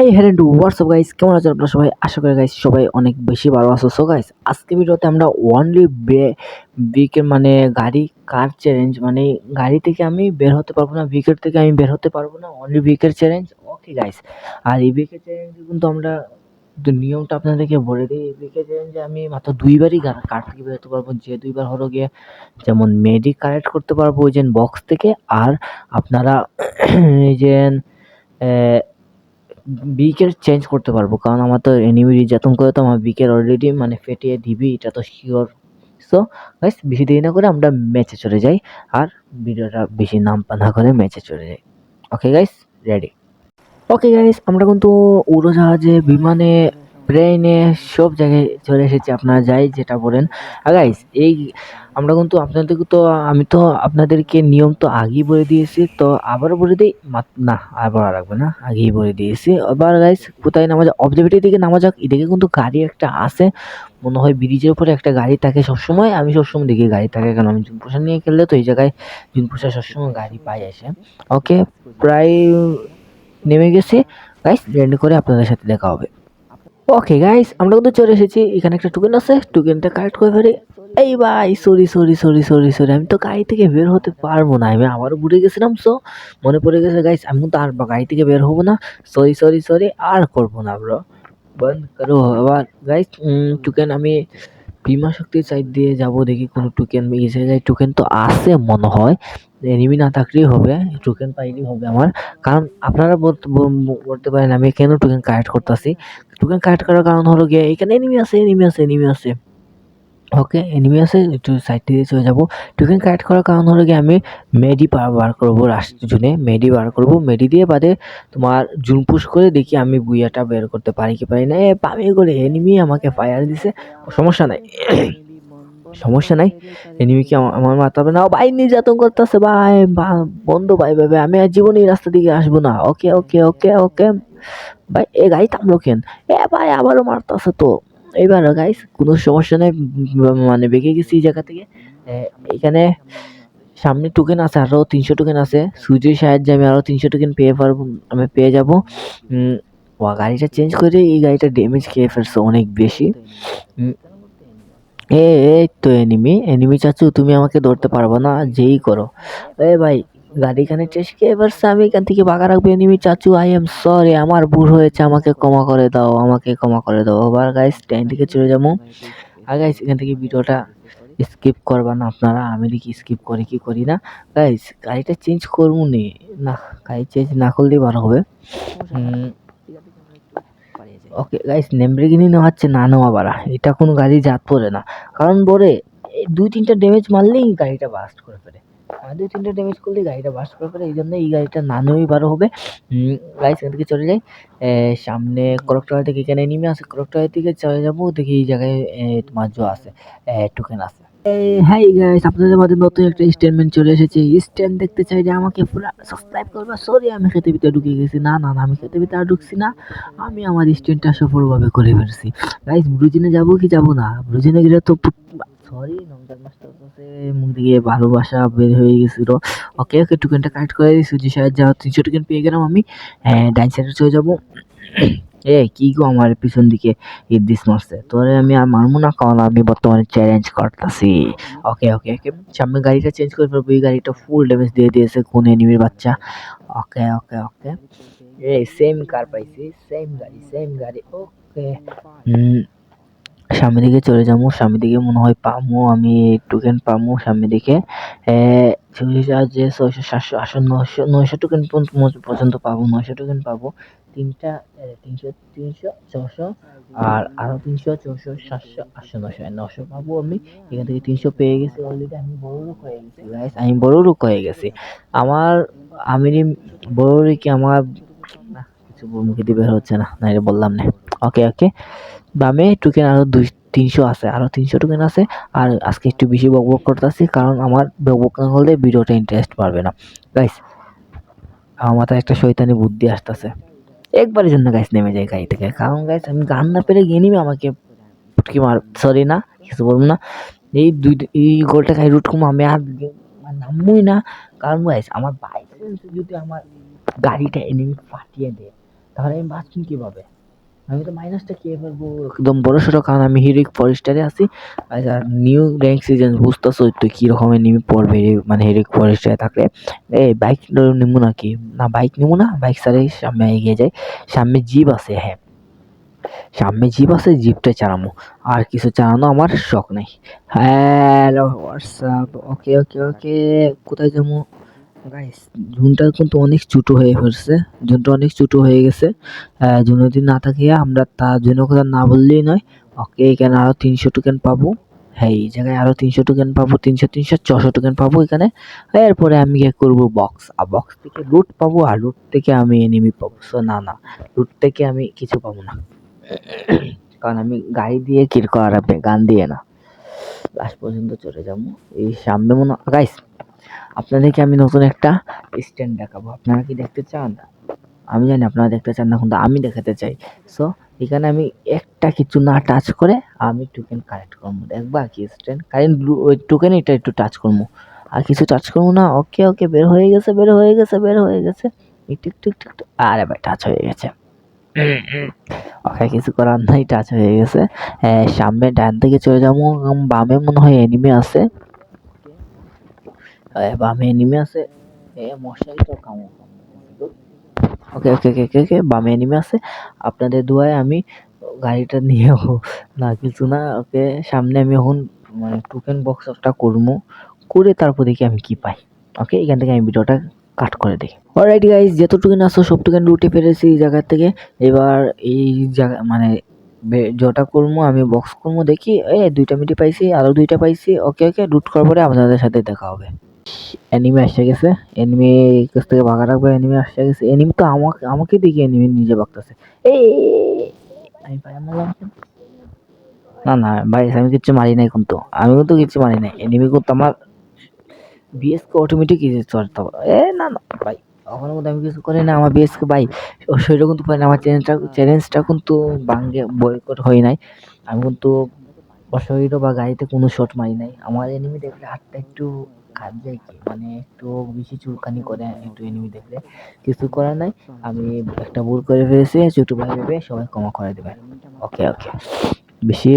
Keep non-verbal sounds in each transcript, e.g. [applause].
Hi hello to WhatsApp guys কেমন আছেন আপনারা সবাই? আশা করি গাইস সবাই অনেক বেশি ভালো আছো। সো গাইস আজকে ভিডিওতে আমরা ওনলি উইকের মানে গাড়ি কার চ্যালেঞ্জ মানে গাড়ি থেকে আমি বের হতে পারব না উইকেট থেকে আমি বের হতে পারব না অনলি উইকের চ্যালেঞ্জ ওকে গাইস আর এই উইকের চ্যালেঞ্জ কিন্তু আমরা নিয়মটা আপনাদেরকে বলে দিই, এই উইকের চ্যালেঞ্জে আমি মাত্র দুইবারই কার থেকে বের হতে পারব। যে দুইবার হলো গিয়ে যেমন মেডি কালেক্ট করতে পারব ওই যে বক্স থেকে, আর আপনারা [clears throat] এই যে বিকের চেঞ্জ করতে পারব, কারণ আমার তো এনিমি নির্যাতন করে তো আমার বিকের অলরেডি মানে ফেটিয়ে দিবি, এটা তো শিওর সো গাইস বেশি দেরি না করে আমরা ম্যাচে চলে যাই, আর ভিডিওটা বেশি নাম না করে ম্যাচে চলে যাই। Okay guys ready okay guys আমরা কিন্তু উড়োজাহাজে, বিমানে প্লেনে সব জায়গায় চলে এসেছি, আপনারা যাই যেটা বলেন। গাইস এই আমরা কিন্তু আপনাদেরকে তো, আমি তো আপনাদেরকে নিয়ম তো আগেই বলে দিয়েছি, তো আবার বলে দিই না, আবার রাখবে না, আগেই বলে দিয়েছি। আবার গাইস কোথায় নামা যাক অবজারভেটরি দিকে নামা যাক, এদিকে কিন্তু গাড়ি একটা আছে, মনে হয় ব্রিজের উপরে একটা গাড়ি থাকে সবসময়, আমি সবসময় দেখি গাড়ি থাকে কারণ আমি জুনপোষা নিয়ে খেললে তো এই জায়গায় জুনপোষা সবসময় গাড়ি পাই আসে। ওকে প্রায় নেমে গেছে গাইস রেন্ড করে আপনাদের সাথে দেখা হবে। ওকে গাইস আমরা কিন্তু চলে এসেছি, এখানে একটা টোকেন আছে টোকেনটা কালেক্ট করে ফেলে। এই ভাই sorry sorry sorry sorry sorry আমি তো গাড়ি থেকে বের হতে পারব না। আমি আবারও ঘুরে গেছিলাম সো মনে পড়ে গেছে গাইস আমি তো আর গাড়ি থেকে বের হব না। সরি সরি সরি আর করব না ব্রো বন্ধ করো। আবার গাইস টোকেন আমি বিমা শক্তির সাইড দিয়ে যাব, দেখি কোনো টুকেন এই জায়গায় টুকেন তো আছে মনে হয়। এনিমি না থাকলেই হবে টোকেন পাইলেই হবে আমার। কারণ আপনারা বলতে বলতে পারেন, আমি কেন টোকেন কালেক্ট করতেছি? টোকেন কালেক্ট করার কারণ হলো গিয়ে, এখানে এনিমি আছে এনিমি আছে এনিমি আছে। ওকে এনিমি আছে, একটু সাইড দিয়ে চলে যাব। টোকেন কালেক্ট করার কারণ হলো গিয়ে আমি মেডি বার করব রাষ্ট্র জুনে মেডি বার করব। মেডি দিয়ে বাদে তোমার জুন পুশ করে দেখি আমি বুইয়াটা বের করতে পারি কি পারি না। এ পামি করে এনিমি আমাকে ফায়ার দিছে। সমস্যা নাই। সমস্যা নাই। এনিমি কি আমা- আমার মাথাবে না। ভাই, নির্যাতন করতেছে, ভাই বন্ধ, ভাই ভাই আমি আর জীবনে রাস্তা দিকে আসব না। ওকে ওকে ওকে ওকে ভাই, এ গাই থামলো কেন? এ ভাই, আবারও মারতেছে তো। এবার গাইস কোনো সমস্যা নেই মানে বেঁকে গেছি এই জায়গা থেকে। এখানে সামনে টোকেন আছে আরও তিনশো টোকেন আছে। সুইচের সাহায্যে আমি আরও তিনশো টোকেন পেয়ে পারব, আমি পেয়ে যাব। ও, গাড়িটা চেঞ্জ করে এই গাড়িটা ড্যামেজ খেয়ে ফেলছে অনেক বেশি। এ, এই তো এনিমি এনিমি চাচু, তুমি আমাকে ধরতে পারবে না, যেই করো। এ ভাই গাড়ি এখানে চেষ্কে এবার আমি এখান থেকে বাগা রাখব। এনিমি চাচু আই এম সরি আমার ভুল হয়েছে, আমাকে ক্ষমা করে দাও, আমাকে ক্ষমা করে দাও। আবার গাইস ট্রেন থেকে চলে যাব। আর গাইস এখান থেকে ভিডিওটা স্কিপ করবা না আপনারা, আমি দেখি স্কিপ করি কি করি না। গাইস গাড়িটা চেঞ্জ করব নি। না, গাড়ি চেঞ্জ না করলেই ভালো হবে। ওকে গাইস নেমব্রেগিনি নেওয়া হচ্ছে না নেওয়া বাড়া এটা কোনো গাড়ি জাত পড়ে না। কারণ বলে দুই তিনটা ড্যামেজ মারলেই গাড়িটা বাস্ট করে ফেলে। দুই, তিনটা ড্যামেজ করলেই গাড়িটা বাস্ট করে এই জন্য এই গাড়িটা না নেওয়াই ভালো হবে। গাইস এখান থেকে চলে যাই। সামনে করকটার থেকে এখানে নেমে আছে করকটার থেকে চলে যাব, দেখি এই জায়গায় তোমার জো আছে টোকেন আছে। হ্যাঁ আপনাদের নতুন একটা চলে এসেছে। স্ট্যান্ড দেখতে চাইলে আমাকে পুরো সাবস্ক্রাইব করবা। সরি আমি খেতে ভিতরে ঢুকে গেছি। না না না, আমি খেতে ভিতরে ঢুকছি না। আমি আমার স্ট্যান্ডটা সফলভাবে করে ফেলছি। গাইস ব্রুজিনে যাব কি যাব না? ব্রুজিনে গেলে তো সরি নমদার মাস্টার কাছে মুখ দিয়ে ভালোবাসা বের হয়ে গেছিল। ওকে ওকে টোকেনটা কালেক্ট করে দিই সুজি সাহায্যে তিনশো টোকেন পেয়ে গেলাম আমি। হ্যাঁ ডাইন সাইডে চলে যাব। [coughs] এ, কি গো আমার পিছন দিকে ইদ্দিস মারছে? তোরে আমি আর মারবো না, কারণ আমি বর্তমানে চ্যালেঞ্জ করতেছি। ওকে ওকে ওকে, সামনে গাড়িটা চেঞ্জ করে ফেলব। এই গাড়িটা ফুল ড্যামেজ দিয়ে দিয়েছে কোন এনিমির বাচ্চা। ওকে ওকে ওকে। এই সেম কার পাইছি সেম গাড়ি সেম গাড়ি। ওকে সামনের দিকে চলে যাব। সামনের দিকে মনে হয় পামো, আমি টোকেন পামো সামনের দিকে। যে ছয়শো সাতশো, আটশো নশো নয়শো টোকেন পর্যন্ত পাবো, নয়শো টোকেন পাবো। তিনটা তিনশো তিনশো ছশো আর আরও তিনশো চৌশো সাতশো, আটশো নশো নশো পাবো আমি। এখান থেকে তিনশো পেয়ে গেছি অলরেডি আমি বড় লোক হয়ে গেছি গাইস আমি বড় লোক হয়ে গেছি। আমার, আমি বড় কি আমার কিছু মুখে দিয়ে বের হচ্ছে না না এটা বললাম না। ওকে ওকে বামে টোকেন আরও দুই, তিনশো আছে, আরও তিনশো টোকেন আছে। আর আজকে একটু বেশি বক বক করতেছি, কারণ আমার বক বক না করলে ভিডিওটা ইন্টারেস্ট পারবে না। গাইস আমার মাথায় একটা শয়তানি বুদ্ধি আসতেছে। একবারের জন্য গাইস নেমে যায় গাড়ি থেকে। কারণ গাইস আমি গান না পেরে গিয়ে নিবে আমাকে পুটকি মার সরি না, কিছু বলব না। এই দুই, এই গোলটা খাই রুট কম আমি আর নামবই না। কারণ গাইস আমার বাইক যদি আমার গাড়িটা এনিমি ফাটিয়ে দেয়, তাহলে আমি বাঁচুন কীভাবে? আমি তো মাইনাসটা কে পারব একদম বড় সড়ো কারণ আমি হিরিক ফরেস্টারে আছি। আর নিউ র্যাঙ্ক সিজন বুঝতেছো তো কি রকমের নিমি পড়বে মানে হিরিক ফরেস্টারে থাকলে। এই বাইক নিবো নাকি? না বাইক নেব না বাইক সারে সামনে এগিয়ে যাই। সামনে জিপ আছে হ্যাঁ। সামনে জিপ আছে জিপটা চালামো। আর কিছু চালানো আমার শখ নেই। হ্যালো হোয়াটসঅ্যাপ ওকে ওকে ওকে কোথায় যাব? গাইস জুনটা কিন্তু অনেক ছোটো হয়ে পড়ছে। জুনটা অনেক ছোটো হয়ে গেছে। জুন যদি না থাকে, আমরা তার জন্য কথা না বললেই নয়। ওকে এখানে আরও তিনশো টোকেন পাবো। হ্যাঁ এই জায়গায় আরও তিনশো টোকেন পাবো। তিনশো তিনশো, ছশো টোকেন পাবো এখানে। এরপরে আমি গিয়ে করব বক্স আর বক্স থেকে লুট পাবো, আর লুট থেকে আমি এনিমি পাবো। সো না না লুট থেকে আমি কিছু পাবো না। কারণ আমি গাড়ি দিয়ে কিল করাবে গান দিয়ে না। লাস্ট পর্যন্ত চলে যাব। এই সামনে মনে গাইস আপনাদেরকে আমি নতুন একটা স্ট্যান্ড দেখাবো। আপনারা কি দেখতে চান? আমি জানি আপনারা দেখতে চান না, কিন্তু আমি দেখাতে চাই। সো এখানে আমি একটা কিছু না টাচ করে আমি টোকেন কালেক্ট করব। দেখবা কি স্ট্যান্ড কারেন্ট ব্লু ওই টোকেন এটা একটু টাচ করব। আর কিছু টাচ করব না? ওকে ওকে বের হয়ে গেছে, বের হয়ে গেছে, বের হয়ে গেছে। একটু একটু একটু আরে ভাই টাচ হয়ে গেছে। ওকে, কিছু করার নাই টাচ হয়ে গেছে। সামনে ডান দিকে চলে যাব, বামে মনে হয় এনিমি আছে। বামে এনিমি আছে। তো কামো ওকে ওকে ওকে ওকে ওকে বামে এনিমি আছে। আপনাদের দোয়ায় আমি গাড়িটা নিয়েও না, কিছু না, ওকে, সামনে আমি এখন মানে টোকেন বক্স একটা করব করে তারপর দেখি আমি কি পাই। ওকে, এখান থেকে আমি ভিডিওটা কাট করে দিই অলরাইট গাইজ যত টোকেন আসো সব টোকেন লুটে ফেলেছি এই জায়গা থেকে। এবার এই জায়গা মানে যটা করব আমি বক্স করব দেখি এ দুইটা মিটি পাইছি, আরও দুইটা পাইছি। ওকে ওকে লুট করার পরে আপনাদের সাথে দেখা হবে। এনিমি আসে গেছে। এনিমি কাছ থেকে ভাগা রাখবে অ্যানিমে আসে গেছে। এনিমি তো আমাকে আমাকে দেখে এনিমি নিজে ভাগতেছে। এই আমি না না, ভাই, আমি কিচ্ছু মারি নাই কিন্তু আমি কিন্তু কিচ্ছু মারি নাই এনিমি কিন্তু আমার বিএস কে অটোমেটিক ইজি হবে। এ, না না, ভাই ওখানে কিন্তু আমি কিছু করি না। আমার বিএসকে ভাই সেটা কিন্তু পারি না। আমার চ্যালেঞ্জটা চ্যালেঞ্জটা কিন্তু বাঙ্গে বয়কট হয় নাই। আমি কিন্তু অশরীর বা গাড়িতে কোনো শট মারি নাই। আমার এনিমি দেখলে হাতটা একটু কাজ যায় কি? মানে একটু বেশি চুলকানি করে একটু এনিমি দেখলে কিছু করার নাই। আমি একটা ভুল করে ফেলেছি, ছোটো ভাই ভেবে সবাই ক্ষমা করে দেবে। ওকে ওকে বেশি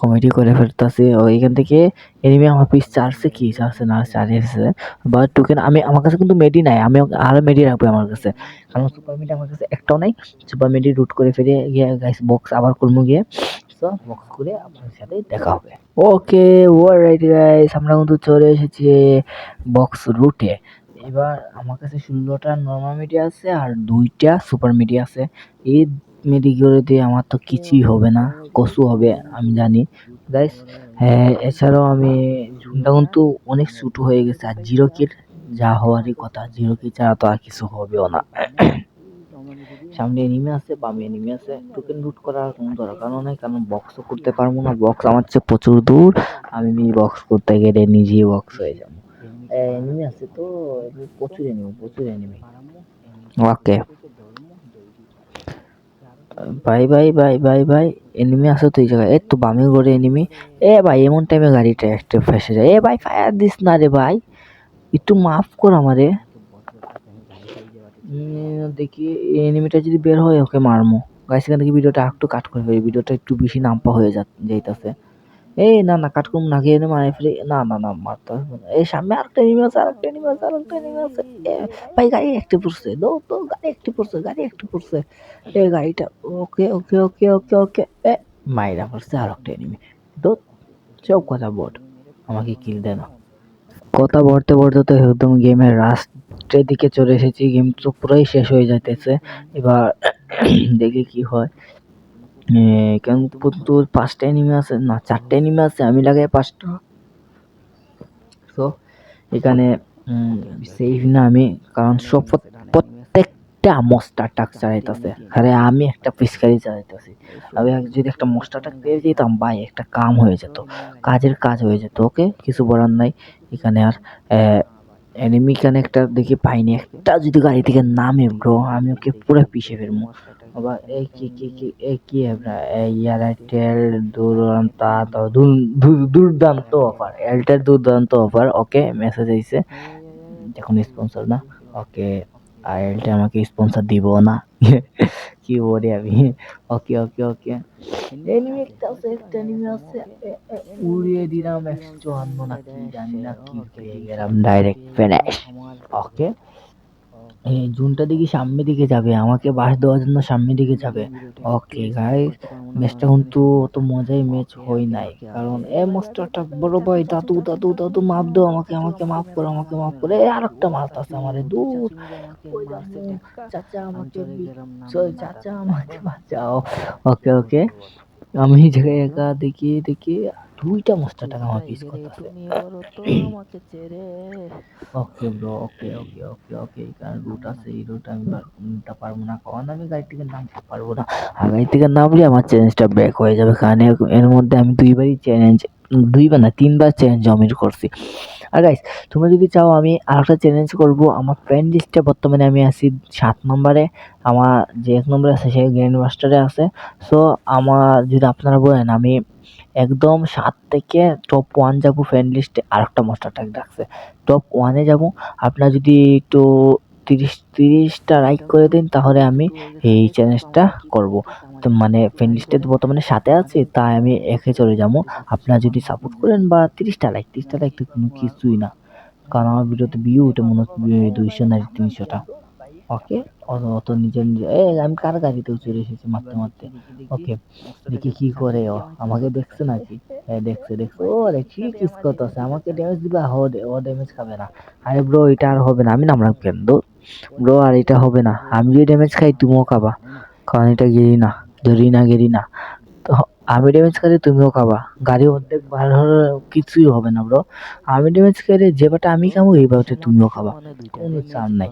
কমেডি করে ফেলতেছে। এখান থেকে এনিমি আমার পিস চারছে কি? চারছে না চারিয়েছে বা টোকেন আমি, আমার কাছে কিন্তু মেডি নাই। আমি আরও মেডি রাখব আমার কাছে। কারণ সুপার মেডি আমার কাছে একটাও নাই। সুপার মেডি রুট করে ফিরে গিয়ে গাইস বক্স আবার করব গিয়ে। সো বক্স করে আপনার সাথে দেখা হবে। ওকে রাইট গাইস আমরা কিন্তু চলে এসেছি বক্স রুটে এবার আমার কাছে ষোলোটা নর্মাল মিডিয়া আছে আর দুইটা সুপার মিডিয়া আছে। এই মিডিগুলো দিয়ে আমার তো কিছুই হবে না কসু হবে, আমি জানি। গাইস হ্যাঁ এছাড়াও আমি জুনটা কিন্তু অনেক ছোটো হয়ে গেছে, আর জিরো কিল যা হওয়ারই কথা জিরো কিল ছাড়া তো আর কিছু হবেও না। সামনে এনিমি আছে, বামে এনিমি আছে। টোকেন লুট করার কোনো দরকারও নেই, কারণ বক্সও করতে পারব না। বক্স আমার চেয়ে প্রচুর দূর, আমি বক্স করতে গেলে নিজেই বক্স হয়ে যাব। এনিমি আছে তো প্রচুর এনিমি প্রচুর এনিমি ওকে। ভাই ভাই ভাই ভাই ভাই এনিমি আছে তো এই জায়গায়। এই তো বামে ঘরে এনিমি এ, ভাই, এমন টাইমে গাড়িটা একটু ফেসে যায়। এ, ভাই ফায়ার দিস না রে ভাই। একটু মাফ কর আমারে। দেখি এনিমিটা যদি বের হয়, ওকে মারমো। গাইস এখান থেকে ভিডিওটা একটু কাট করে ফেলি, ভিডিওটা একটু বেশি নাম্পা হয়ে যা যাইতাছে। এই, না না কাট করুন না গিয়ে মারে ফেলে। না না না, মারতে হবে না। এই সামনে আরেকটা এনিমি আছে, আরেকটা এনিমি আছে, আরেকটা এনিমি আছে। ভাই, গাড়ি একটু পড়ছে দো তো গাড়ি একটু পড়ছে গাড়ি একটু পড়ছে এই গাড়িটা, ওকে ওকে ওকে ওকে ওকে। এ, মাইরা পড়ছে আরেকটা এনিমি দো সব কথা বট। আমাকে কিল দে না। কথা বলতে বলতে তো একদম গেমের লাস্টের দিকে চলে এসেছি। গেম তো পুরাই শেষ হয়ে যাইতেছে। এবার [coughs] দেখি কি হয়। কেন তোর পাঁচটা এনিমি আছে? না, চারটে এনিমি আছে। আমি লাগাই পাঁচটা। তো এখানে সেফ না আমি। কারণ সব প্রত্যেকটা মস্টার টাক চালাইতেছে। আরে আমি একটা পিসকারি চালাইতেছি। আমি যদি একটা মস্টার টাক পেয়ে যেতাম ভাই একটা কাম হয়ে যেত। কাজের কাজ হয়ে যেত ওকে? কিছু বলার নাই। এখানে আর এনিমি এখানে একটা দেখি পাইনি। একটা যদি গাড়ি থেকে নামে ব্রো আমি ওকে পুরো পিষে ফেলব। আবার এই কি কি কি এই কি এয়ারটেল দুরন্ত দূর- দূর- দুর্দান্ত অফার এয়ারটেল দুর্দান্ত অফার ওকে? মেসেজ আইছে। এখন স্পন্সর না? ওকে এয়ারটেল আমাকে স্পন্সর দিব না। [laughs] কি বলি আমি? ওকে ওকে ওকে এনিমি একটা আছে, একটা এনিমি আছে। উড়িয়ে দিলাম একশো চুয়ান্ন না কি জানি না কি পেয়ে গেলাম ডাইরেক্ট ফিনিশ ওকে এই জুনটা দেখি সামনের দিকে যাবে আমাকে বাস দেওয়ার জন্য সামনের দিকে যাবে। ওকে গাইস ম্যাচটা কিন্তু অত মজাই ম্যাচ হয় নাই। কারণ এ মাস্টারটা বড় ভাই দাদু দাদু দাদু মাপ দাও আমাকে আমাকে মাফ করো আমাকে মাফ করো। এ আরেকটা মাছ আছে আমারে দূর। চাচা আমাকে চাচা আমাকে বাঁচাও। ওকে ওকে আমি জায়গায় একা দেখি দেখি দুইটা মাস্টার টাকা আমার পিস করতেছে। ওকে ব্রো ওকে ওকে ওকে ওকে কারণ রুট আছে এই রুট আমি পার- পারব না। কারণ আমি গাড়ি থেকে নামতে পারব না। আর গাড়ি থেকে নামলে আমার চ্যালেঞ্জটা ব্যাক হয়ে যাবে। কারণ এর মধ্যে আমি দুইবারই চ্যালেঞ্জ দুইবার না, তিনবার চ্যালেঞ্জ জমির করছি। আর গাইস তোমরা যদি চাও আমি আরেকটা চ্যালেঞ্জ করব, আমার ফ্রেন্ড লিস্টে বর্তমানে আমি আছি সাত নম্বরে। আমার যে এক নম্বরে আছে, সে গ্র্যান্ড মাস্টারে আছে। সো আমার যদি আপনারা বলেন, আমি একদম সাত থেকে টপ ওয়ান যাব ফ্রেন্ড লিস্টে আরেকটা মাস্টার ট্যাগ রাখছে। টপ ওয়ানে যাব। আপনারা যদি একটু তিরিশ, তিরিশটা লাইক করে দিন, তাহলে আমি এই চ্যালেঞ্জটা করব। মানে ফ্রেন্ড লিস্টে তো বর্তমানে সাথে আছে, তাই আমি একে চলে যাব। আপনারা যদি সাপোর্ট করেন বা তিরিশটা লাইক তিরিশটা লাইক তো কোনো কিছুই না। কারণ আমার ভিডিওতে ভিউ উঠে মনে হচ্ছে দুইশো না তিনশোটা। ওকে অত নিজের নিজে এ আমি কার গাড়িতেও চলে এসেছি মারতে মারতে? ওকে দেখি কি করে ও, আমাকে দেখছে নাকি? হ্যাঁ দেখছে দেখছে। ও রে কি কিস করতেছে, আমাকে ড্যামেজ দিবা ডে- ও ড্যামেজ খাবে না। আরে ব্রো এটা আর হবে না, আমি নামলাম কেন ব্রো আর এটা হবে না আমি যদি ড্যামেজ খাই, তুমিও খাবা। কারণ এটা গেরি না। ধরি না গেরি না। তো আমি ড্যামেজ খাইলে তুমিও খাবা। গাড়ি অর্ধেক বার হলে কিছুই হবে না ব্রো আমি ড্যামেজ খাইলে যে বাটা আমি খাব এই বাটা তুমিও খাবা। কোনো চাপ নাই।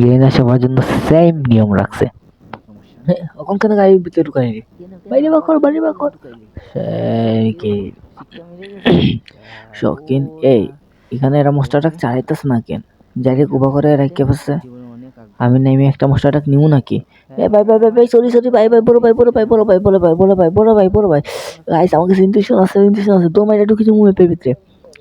গেরিনা সবার জন্য সেম নিয়ম রাখছে। হ্যাঁ, ওখান কেন গাড়ির ভিতরে ঢুকাই রে বাইরে বাকর বাইরে কি? শকিন এই এখানে এরা মোস্টারটা চালাইতেছে না কেন? যাই উবা করে রাখতে পারছে আমি নেমে একটা মোস্টারটা নিব নাকি? এ ভাই ভাই ভাই ভাই সরি সরি ভাই ভাই, বড় ভাই বড় ভাই বড় ভাই বড় ভাই বড় ভাই বড় ভাই বড় ভাই। গাইস আমাকে সিনটেশন আছে সিনটেশন আছে। দো মাইরা ঢুকেছি মুভের ভিতরে।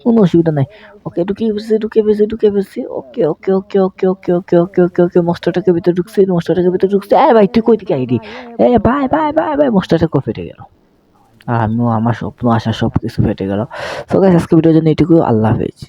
কোনো অসুবিধা নাই। ওকে ঢুকে ফেলছি ঢুকে ফেলছি ঢুকে ফেলছি। ওকে ওকে ওকে ওকে ওকে ওকে ওকে ওকে ওকে মোস্টারটাকে ভিতরে ঢুকছে মোস্টারটাকে ভিতরে ঢুকছে। এ ভাই, তুই কই থেকে আইডি এ ভাই ভাই ভাই ভাই কই ফেটে গেল? আর আমিও, আমার স্বপ্ন আশা সব কিছু ফেটে গেল। তো গাইস আজকে ভিডিওর জন্য এটুকু আল্লাহ হাফেজ।